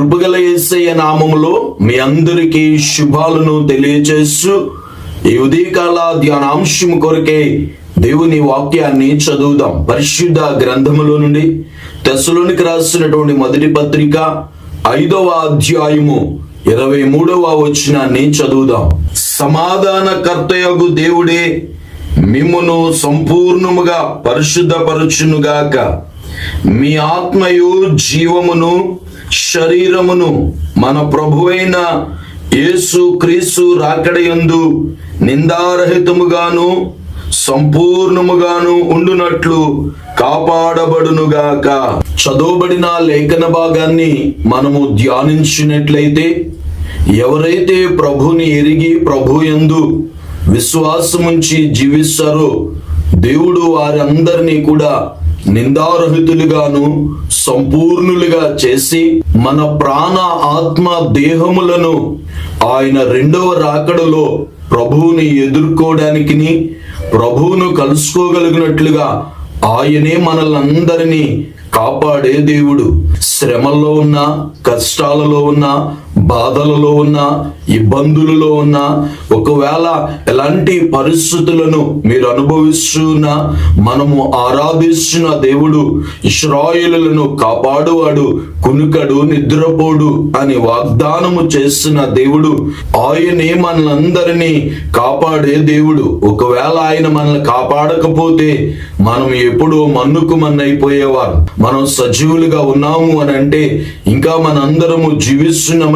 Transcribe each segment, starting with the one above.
కృపగల యేసయ్య నామములో మీ అందరికీ శుభాలను తెలియజేస్తూ ఈ ఉదయకాల ధ్యానాంశం కొరకే దేవుని వాక్యాన్ని చదువుదాం. పరిశుద్ధ గ్రంథములో నుండి తెసలోనికి రాసినటువంటి మొదటి పత్రిక ఐదవ అధ్యాయము ఇరవై మూడవ వచనాన్ని చదువుదాం. సమాధానకర్తయగు దేవుడే మిమ్మును సంపూర్ణముగా పరిశుద్ధపరచునుగాక. మీ ఆత్మయు జీవమును శరీరమును మన ప్రభువైన యేసు క్రీస్తు రాకడయందు నిందారహితముగాను సంపూర్ణముగాను ఉండునట్లు కాపాడబడునుగాక. చదవబడిన లేఖన భాగాన్ని మనము ధ్యానించినట్లయితే ఎవరైతే ప్రభుని ఎరిగి ప్రభు యందు విశ్వాసముంచి జీవిస్తారో దేవుడు వారందరినీ కూడా నిందారహితులుగాను సంపూర్ణులుగా చేసి మన ప్రాణ ఆత్మ దేహములను ఆయన రెండవ రాకడలో ప్రభువుని ఎదుర్కోవడానికి ప్రభువును కలుసుకోగలిగినట్లుగా ఆయనే మనల్ని కాపాడే దేవుడు. శ్రమల్లో ఉన్న కష్టాలలో ఉన్న బాధలలో ఉన్న ఇబ్బందులలో ఉన్న ఒకవేళ ఎలాంటి పరిస్థితులను మీరు అనుభవిస్తున్న మనము ఆరాధిస్తున్న దేవుడు ఇష్రాయులను కాపాడువాడు కునుకడు నిద్రపోడు అని వాగ్దానము చేస్తున్న దేవుడు ఆయనే మనందరినీ కాపాడే దేవుడు. ఒకవేళ ఆయన మనల్ని కాపాడకపోతే మనం ఎప్పుడో మన్నుకు మన్నైపోయేవారు. మనం సజీవులుగా ఉన్నాము అని అంటే ఇంకా మనందరము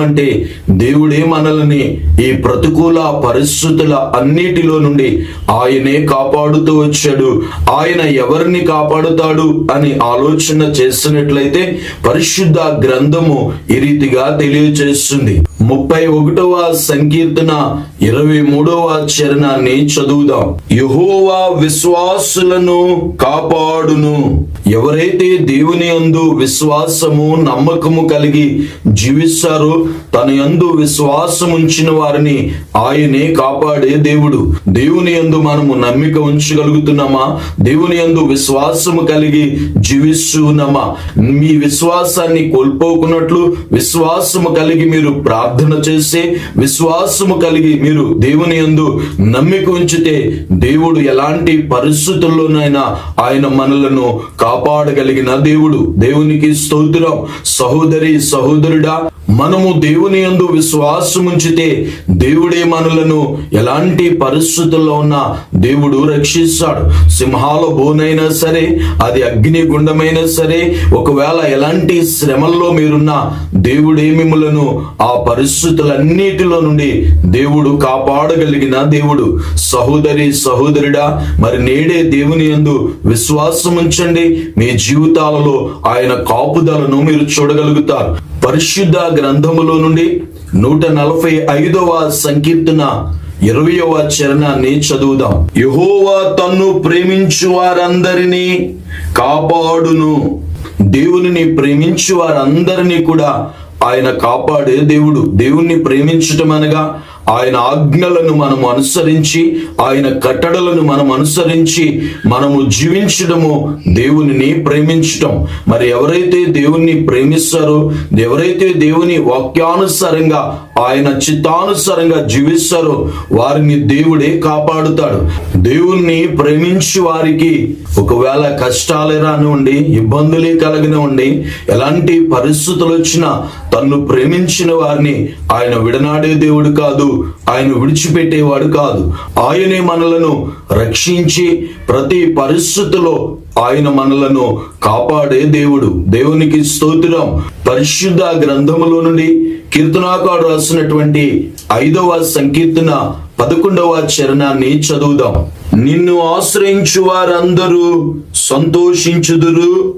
జీవిస్తున్నామంటే దేవుడే మనల్ని ఈ ప్రతికూల పరిస్థితుల అన్నిటిలో నుండి ఆయనే కాపాడుతూ వచ్చాడు. ఆయన ఎవరిని కాపాడుతాడు అని ఆలోచన చేస్తున్నట్లయితే పరిశుద్ధ గ్రంథము ఈ రీతిగా తెలియజేస్తుంది ముప్పై ఒకటవ సంకీర్తన ఇరవై మూడవ చరణాన్ని చదువుదాం. యహోవా విశ్వాసులను కాపాడును. ఎవరైతే దేవుని యందు విశ్వాసము నమ్మకము కలిగి జీవిస్తారో తన యందు విశ్వాసం ఉంచిన వారిని ఆయనే కాపాడే దేవుడు. దేవుని యందు మనము నమ్మిక ఉంచగలుగుతున్నామా? దేవుని యందు విశ్వాసము కలిగి జీవిస్తున్నామా? మీ విశ్వాసాన్ని కోల్పోకున్నట్లు విశ్వాసము కలిగి మీరు ప్రార్థన చేసి విశ్వాసము కలిగి మీరు దేవుని యందు నమ్మిక ఉంచితే దేవుడు ఎలాంటి పరిస్థితుల్లోనైనా ఆయన మనలను కాపాడగలిగిన దేవుడు. దేవునికి స్తోత్రం. సహోదరి సహోదరుడా మనము దేవుని యందు విశ్వాసం ఉంచితే దేవుడే మనలను ఎలాంటి పరిస్థితుల్లో ఉన్నా దేవుడు రక్షిస్తాడు. సింహాల బోనైనా సరే అది అగ్ని గుండమైనా సరే ఒకవేళ ఎలాంటి శ్రమల్లో మీరున్నా దేవుడే మిమ్మలను ఆ పరిస్థితులన్నిటిలో నుండి దేవుడు కాపాడగలిగిన దేవుడు. సహోదరి సహోదరుడా మరి నేడే దేవుని యందు విశ్వాసం ఉంచండి మీ జీవితాలలో ఆయన కాపుదలను మీరు చూడగలుగుతారు. పరిశుద్ధ గ్రంథములో నుండి నూట నలభై ఐదవ సంకీర్తన ఇరవయవ చరణాన్ని చదువుదాం. యహోవా తన్ను ప్రేమించు వారందరినీ కాపాడును. దేవుని ప్రేమించు వారందరినీ కూడా ఆయన కాపాడే దేవుడు. దేవుణ్ణి ప్రేమించటం అనగా ఆయన ఆజ్ఞలను మనం అనుసరించి ఆయన కట్టడలను మనం అనుసరించి మనము జీవించడము దేవునిని ప్రేమించటం. మరి ఎవరైతే దేవుణ్ణి ప్రేమిస్తారో ఎవరైతే దేవుని వాక్యానుసారంగా ఆయన చిత్తానుసారంగా జీవిస్తారో వారిని దేవుడే కాపాడుతాడు. దేవుణ్ణి ప్రేమించి వారికి ఒకవేళ కష్టాలే రానివ్వండి ఇబ్బందులే కలిగినవ్వండి ఎలాంటి పరిస్థితులు వచ్చినా తన్ను ప్రేమించిన వారిని ఆయన విడనాడే దేవుడు కాదు. ఆయన విడిచిపెట్టేవాడు కాదు. ఆయనే మనలను రక్షించి ప్రతి పరిస్థితిలో ఆయన మనలను కాపాడే దేవుడు. దేవునికి స్తోత్రం. పరిశుద్ధ గ్రంథములో నుండి కీర్తనాకాడు రాసినటువంటి ఐదవ సంకీర్తన పదకొండవ చరణాన్ని చదువుదాం. నిన్ను ఆశ్రయించు వారందరూ సంతోషించుదురు.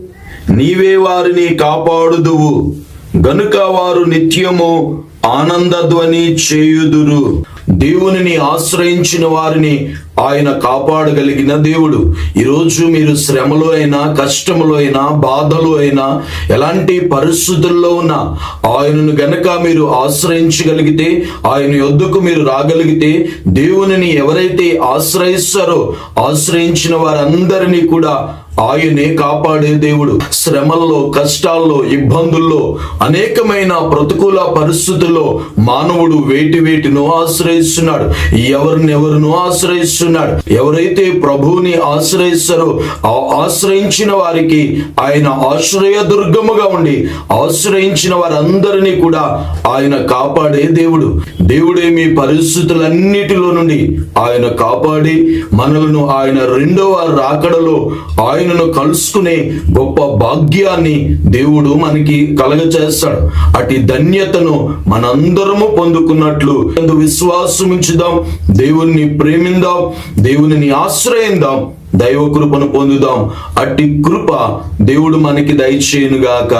నీవే వారిని కాపాడుదువు. గనుక వారు నిత్యము ఆనందధ్వని చేయుదురు. దేవునిని ఆశ్రయించిన వారిని ఆయన కాపాడగలిగిన దేవుడు. ఈరోజు మీరు శ్రమలో అయినా కష్టములో అయినా బాధలో అయినా ఎలాంటి పరిస్థితుల్లో ఉన్నా ఆయనను గనక మీరు ఆశ్రయించగలిగితే ఆయన యొద్దకు మీరు రాగలిగితే దేవునిని ఎవరైతే ఆశ్రయిస్తారో ఆశ్రయించిన వారందరినీ కూడా ఆయనే కాపాడే దేవుడు. శ్రమల్లో కష్టాల్లో ఇబ్బందుల్లో అనేకమైన ప్రతికూల పరిస్థితుల్లో మానవుడు వేటి వేటినో ఆశ్రయిస్తున్నాడు. ఎవరిని ఆశ్రయిస్తున్నాడు. ఆశ్రయిస్తున్నాడు ఎవరైతే ప్రభువుని ఆశ్రయిస్తారో ఆ ఆశ్రయించిన వారికి ఆయన ఆశ్రయ దుర్గముగా ఉండి ఆశ్రయించిన వారందరినీ కూడా ఆయన కాపాడే దేవుడు. దేవుడే మీ పరిస్థితులన్నిటిలో నుండి ఆయన కాపాడి మనలను ఆయన రెండవ రాకడలో ఆయనను కలుసుకునే గొప్ప భాగ్యాన్ని దేవుడు మనకి కలగచేస్తాడు అటు ధన్యతను మనందరము పొందుకున్నట్లు ఎందు విశ్వాసం ఉంచుదాం దేవుణ్ణి ప్రేమిందాం. దేవునిని ఆశ్రయిందాం దైవ కృపను పొందుదాం. అట్టి కృప దేవుడు మనకి దయచేయునుగాక.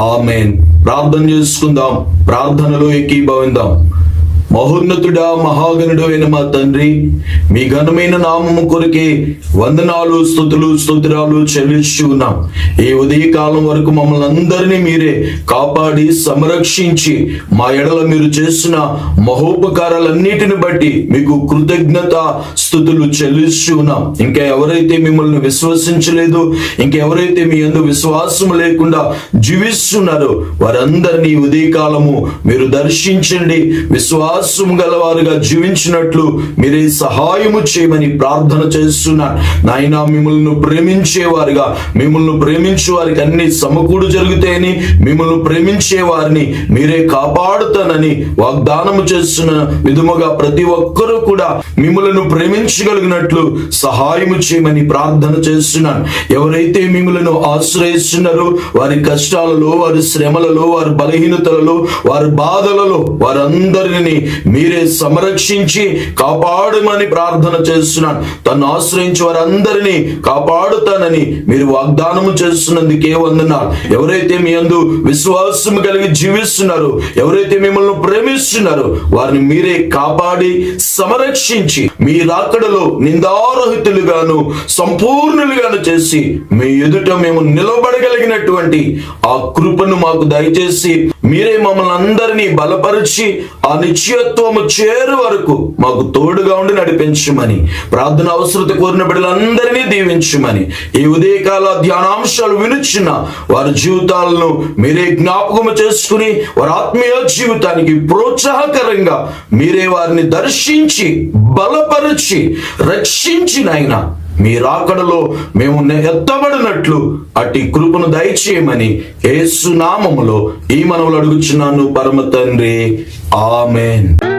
ఆమెన్. ప్రార్థన చేసుకుందాం. ప్రార్థనలో ఏకీభవిందాం. మహోన్నతుడా మహాగణుడు అయిన మా తండ్రి మీ ఘనమైన నామము కొరికే వందనాలు స్థుతులు స్తోత్రాలు చెల్లిస్తూ ఉన్నాం. ఈ ఉదయకాలం వరకు మమ్మల్ని అందరినీ మీరే కాపాడి సంరక్షించి మా ఎడల మీరు చేసిన మహోపకారాలన్నిటిని బట్టి మీకు కృతజ్ఞత స్థుతులు చెల్లిస్తూ ఉన్నాం. ఇంకా ఎవరైతే మిమ్మల్ని విశ్వసించలేదు ఇంకా ఎవరైతే మీ అందు విశ్వాసం లేకుండా జీవిస్తున్నారో వారందరినీ ఉదయకాలము మీరు దర్శించండి విశ్వాసం గలవారుగా జీవించినట్లు మీరే సహాయము చేయమని ప్రార్థన చేస్తున్నాను. నాయన మిమ్మల్ని ప్రేమించేవారుగా మిమ్మల్ని ప్రేమించే వారికి అన్ని సమకూడు జరిగితేని మిమ్మల్ని ప్రేమించే వారిని మీరే కాపాడుతానని వాగ్దానము చేస్తున్న విధముగా ప్రతి ఒక్కరూ కూడా మిమ్మలను ప్రేమించగలిగినట్లు సహాయము చేయమని ప్రార్థన చేస్తున్నాను. ఎవరైతే మిమ్మలను ఆశ్రయిస్తున్నారో వారి కష్టాలలో వారి శ్రమలలో వారి బలహీనతలలో వారి బాధలలో వారందరిని మీరే సంరక్షించి కాపాడమని ప్రార్థన చేస్తున్నాను. తను ఆశ్రయించి వారందరినీ కాపాడుతానని మీరు వాగ్దానము చేస్తున్నందుకే వందన్నారు ఎవరైతే మీ అందు విశ్వాసం కలిగి జీవిస్తున్నారో ఎవరైతే మిమ్మల్ని ప్రేమిస్తున్నారో వారిని మీరే కాపాడి సంరక్షించి మీ రాకడలో నిందారహితులుగాను సంపూర్ణులుగాను చేసి మీ ఎదుట మేము నిలబడగలిగినటువంటి ఆ కృపను మాకు దయచేసి మీరే మమ్మల్ని అందరినీ బలపరిచి ఆ నిశ్చయత్వము చేరు వరకు మాకు తోడుగా ఉండి నడిపించమని ప్రార్థన అవసరత కోరిన బిడ్డలందరినీ దీవించమని ఈ ఉదయకాల ధ్యానాంశాలు వినుచున్న వారి జీవితాలను మీరే జ్ఞాపకము చేసుకుని వారి ఆత్మీయ జీవితానికి ప్రోత్సాహకరంగా మీరే వారిని దర్శించి బల బలపరిచి రక్షించి నాయన మీ రాకడలో మేము ఎత్తబడినట్లు అట్టి కృపను దయచేయమని ఏసునామములో ఈ మనవులు అడుగుచున్నాను పరమ తండ్రి. ఆమెన్.